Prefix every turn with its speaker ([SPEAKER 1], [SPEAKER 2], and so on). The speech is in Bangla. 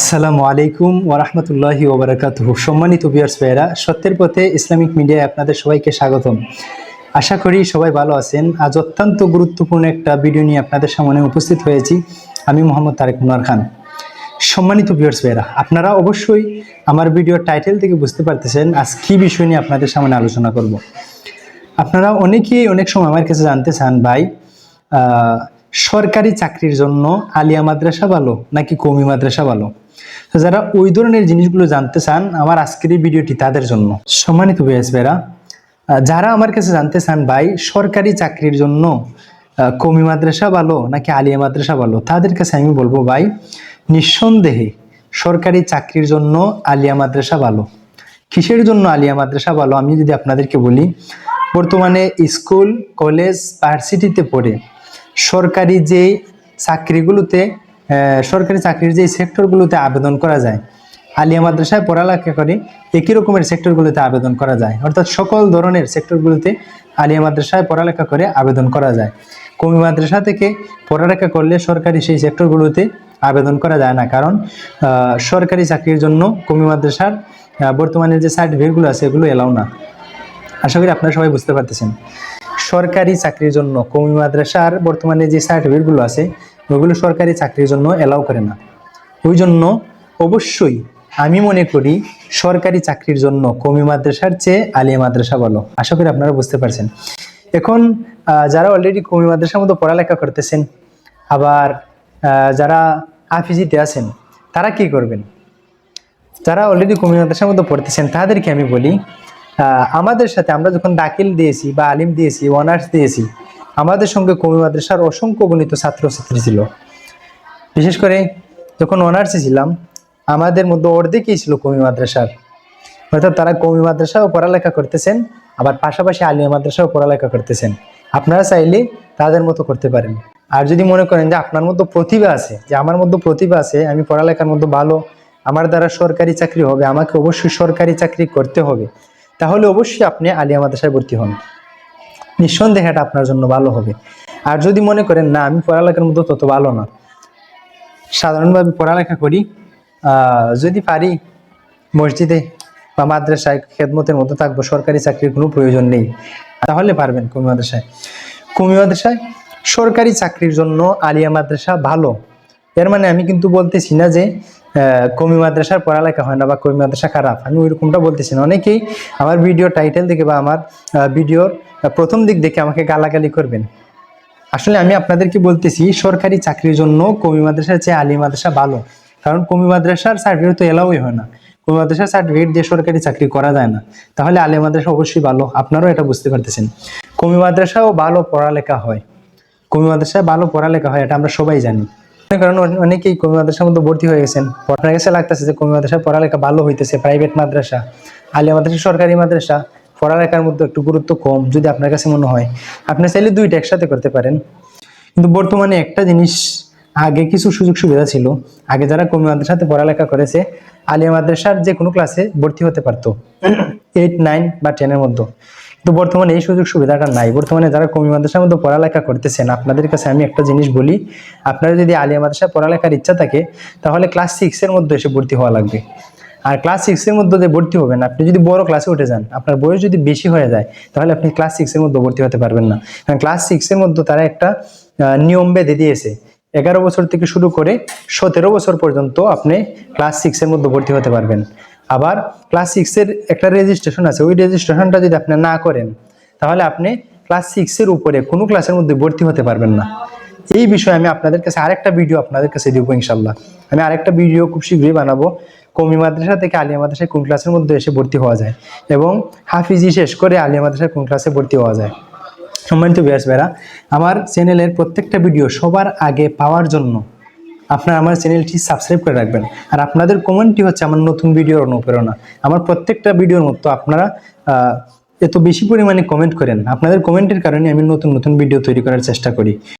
[SPEAKER 1] আসসালামু আলাইকুম ওরহমতুল্লাহি ওবরাকাত সম্মানিত বিয়ার্স ভাইয়েরা, সত্যের পথে ইসলামিক মিডিয়ায় আপনাদের সবাইকে স্বাগতম। আশা করি সবাই ভালো আছেন। আজ অত্যন্ত গুরুত্বপূর্ণ একটা ভিডিও নিয়ে আপনাদের সামনে উপস্থিত হয়েছি। আমি মোহাম্মদ তারেক মুনার খান। সম্মানিত বিয়ার্স ভাইয়েরা, আপনারা অবশ্যই আমার ভিডিওর টাইটেল থেকে বুঝতে পারতেছেন আজ কী বিষয় নিয়ে আপনাদের সামনে আলোচনা করব। আপনারা অনেকেই অনেক সময় আমার কাছে জানতে চান, ভাই সরকারি চাকরির জন্য আলিয়া মাদ্রাসা ভালো নাকি কমি মাদ্রাসা ভালো? তো যারা ওই ধরনের জিনিসগুলো জানতে চান আমার আজকের এই ভিডিওটি তাদের জন্য। সম্মানিত বিএস ভাইরা যারা আমার কাছে জানতে চান ভাই, সরকারি চাকরির জন্য কমি মাদ্রাসা ভালো নাকি আলিয়া মাদ্রাসা ভালো, তাদের কাছে আমি বলব ভাই, নিঃসন্দেহে সরকারি চাকরির জন্য আলিয়া মাদ্রাসা ভালো। কিসের জন্য আলিয়া মাদ্রাসা ভালো? আমি যদি আপনাদেরকে বলি, বর্তমানে স্কুল, কলেজ, ভার্সিটিতে পড়ে সরকারি যে চাকরিগুলোতে সরকারি চাকরির যে সেক্টরগুলোতে আবেদন করা যায় আলিয়া মাদ্রাসায় পড়ালেখা করে, একই রকমের সেক্টরগুলোতে আবেদন করা যায়। অর্থাৎ সকল ধরনের সেক্টরগুলোতে আলিয়া মাদ্রাসায় পড়ালেখা করে আবেদন করা যায়। কমি মাদ্রাসা থেকে পড়ালেখা করলে সরকারি সেই সেক্টরগুলোতে আবেদন করা যায় না। কারণ সরকারি চাকরির জন্য কমি মাদ্রাসার বর্তমানে যে সার্টিফিকেটগুলো আছে, এগুলো এলাও না। আশা করি আপনারা সবাই বুঝতে পারতেছেন। সরকারি চাকরির জন্য কমি মাদ্রাসার বর্তমানে যে সার্টিফিকেটগুলো আছে ওগুলো সরকারি চাকরির জন্য এলাও করে না। ওই জন্য অবশ্যই আমি মনে করি সরকারি চাকরির জন্য কমি মাদ্রাসার চেয়ে আলিয়া মাদ্রাসা ভালো। আশা করি আপনারা বুঝতে পারছেন। এখন যারা অলরেডি কমি মাদ্রাসার মতো পড়ালেখা করতেছেন, আবার যারা আফিজিতে আছেন, তারা কি করবেন? যারা অলরেডি কমি মাদ্রাসার মতো পড়তেছেন, তাদেরকে আমি বলি আমাদের সাথে আমরা যখন দাখিল দিয়েছি বা আলিম দিয়েছি অনার্স দিয়েছি আমাদের সঙ্গে কমি মাদ্রাসার অসংখ্য গণিত ছাত্রছাত্রী ছিল। বিশেষ করে যখন অনার্সে ছিলাম, আমাদের মধ্যে অর্ধেকই ছিল কমি মাদ্রাসার। অর্থাৎ তারা কমি মাদ্রাসাও পড়ালেখা করতেছেন, আবার পাশাপাশি আলিয়া মাদ্রাসাও পড়ালেখা করতেছেন। আপনারা চাইলে তাদের মতো করতে পারেন। আর যদি মনে করেন যে আপনার মধ্যে প্রতিভা আছে, যে আমার মধ্যে প্রতিভা আছে, আমি পড়ালেখার মধ্যে ভালো, আমার দ্বারা সরকারি চাকরি হবে, আমাকে অবশ্যই সরকারি চাকরি করতে হবে, তাহলে অবশ্যই আপনি আলিয়া মাদ্রাসায় ভর্তি হন। নিঃসন্দেহে এটা আপনার জন্য ভালো হবে। আর যদি মনে করেন, না, আমি পড়ালেখার মধ্যে তত ভালো না। সাধারণভাবে পড়ালেখা করি। যদি পারি, মসজিদে বা মাদ্রাসায় খেদমতের মতো থাকব, সরকারি চাকরির কোনো প্রয়োজন নেই, তাহলে পারবেন কুমি মাদ্রাসায়। কুমি মাদ্রাসায় সরকারি চাকরির জন্য আলিয়া মাদ্রাসা ভালো। এর মানে আমি কিন্তু বলতেছি না যে কমি মাদ্রাসার পড়ালেখা হয় না বা কমি মাদ্রাসা খারাপ। আমি ওইরকমটা বলতেছি না। অনেকেই আমার ভিডিও টাইটেল দেখে বা আমার ভিডিওর প্রথম দিক দেখে আমাকে গালাগালি করবেন। আসলে আমি আপনাদেরকে বলতেছি, সরকারি চাকরির জন্য কমি মাদ্রাসার চেয়ে আলী মাদ্রাসা ভালো। কারণ কমি মাদ্রাসার সার্টিফিকেট তো এলাওই হয় না। কমি মাদ্রাসার সার্টিফিকেট দিয়ে সরকারি চাকরি করা যায় না। তাহলে আলী মাদ্রাসা অবশ্যই ভালো। আপনারাও এটা বুঝতে পারতেছেন। কমি মাদ্রাসাও ভালো পড়ালেখা হয়। কমি মাদ্রাসায় ভালো পড়ালেখা হয়, এটা আমরা সবাই জানি। কারণ অনেকেই কমি মাদ্রাসার মধ্যে ভর্তি হয়ে গেছেন। আপনার কাছে লাগতেছে যে কমি মাদ্রাসায় পড়ালেখা ভালো হইতেছে প্রাইভেট মাদ্রাসা, আলিয়া মাদ্রাসা, সরকারি মাদ্রাসা, পড়ালেখার মধ্যে একটু গুরুত্ব কম, যদি আপনার কাছে মনে হয়। আপনি চাইলে দুইটা একসাথে করতে পারেন। কিন্তু বর্তমানে একটা জিনিস, আগে কিছু সুযোগ সুবিধা ছিল। আগে যারা কমি মাদ্রাসাতে পড়ালেখা করেছে, আলিয়া মাদ্রাসার যে কোনো ক্লাসে ভর্তি হতে পারতো। এইট নাইন বা টেনের মধ্যে। কিন্তু বর্তমানে এই সুযোগ সুবিধাটা নাই। বর্তমানে যারা কমি মাদ্রাসার মধ্যে পড়ালেখা করতেছেন, আপনাদের কাছে আমি একটা জিনিস বলি, আপনারা যদি আলিয়া মাদ্রাসায় পড়ালেখার ইচ্ছা থাকে, তাহলে ক্লাস সিক্সের মধ্যে এসে ভর্তি হওয়া লাগবে। আর ক্লাস সিক্সের মধ্যে যে ভর্তি হবেন, আপনি যদি বড় ক্লাসে উঠে যান, আপনার বয়স যদি বেশি হয়ে যায়, তাহলে আপনি ক্লাস সিক্সের মধ্যে ভর্তি হতে পারবেন না। কারণ ক্লাস সিক্সের মধ্যে তারা একটা নিয়ম বেঁধে দিয়েছে। এগারো বছর থেকে শুরু করে সতেরো বছর পর্যন্ত আপনি ক্লাস সিক্সের মধ্যে ভর্তি হতে পারবেন। আবার ক্লাস সিক্সের একটা রেজিস্ট্রেশন আছে। ওই রেজিস্ট্রেশনটা যদি আপনি না করেন, তাহলে আপনি ক্লাস সিক্সের উপরে কোনো ক্লাসের মধ্যে ভর্তি হতে পারবেন না। এই বিষয়ে আমি আপনাদের কাছে আরেকটা ভিডিও আপনাদের কাছে দিব ইনশাল্লাহ আমি আরেকটা ভিডিও খুব শীঘ্রই বানাবো। কমি মাদ্রাসা থেকে আলিয়া মাদ্রাসায় কোন ক্লাসের মধ্যে এসে ভর্তি হওয়া যায় এবং হাফিজি শেষ করে আলিয়া মাদ্রাসায় কোন ক্লাসে ভর্তি হওয়া যায়। সম্মানিত বিয়াস ভাইরা, আমার চ্যানেলের প্রত্যেকটা ভিডিও সবার আগে পাওয়ার জন্য আপনারা আমার চ্যানেলটি সাবস্ক্রাইব করে রাখবেন। আর আপনাদের কমেন্টটি হচ্ছে আমার নতুন ভিডিওর অনুপ্রেরণা। আমার প্রত্যেকটা ভিডিওর মতো আপনারা এত বেশি পরিমাণে কমেন্ট করেন। আপনাদের কমেন্টের কারণে আমি নতুন নতুন ভিডিও তৈরি করার চেষ্টা করি।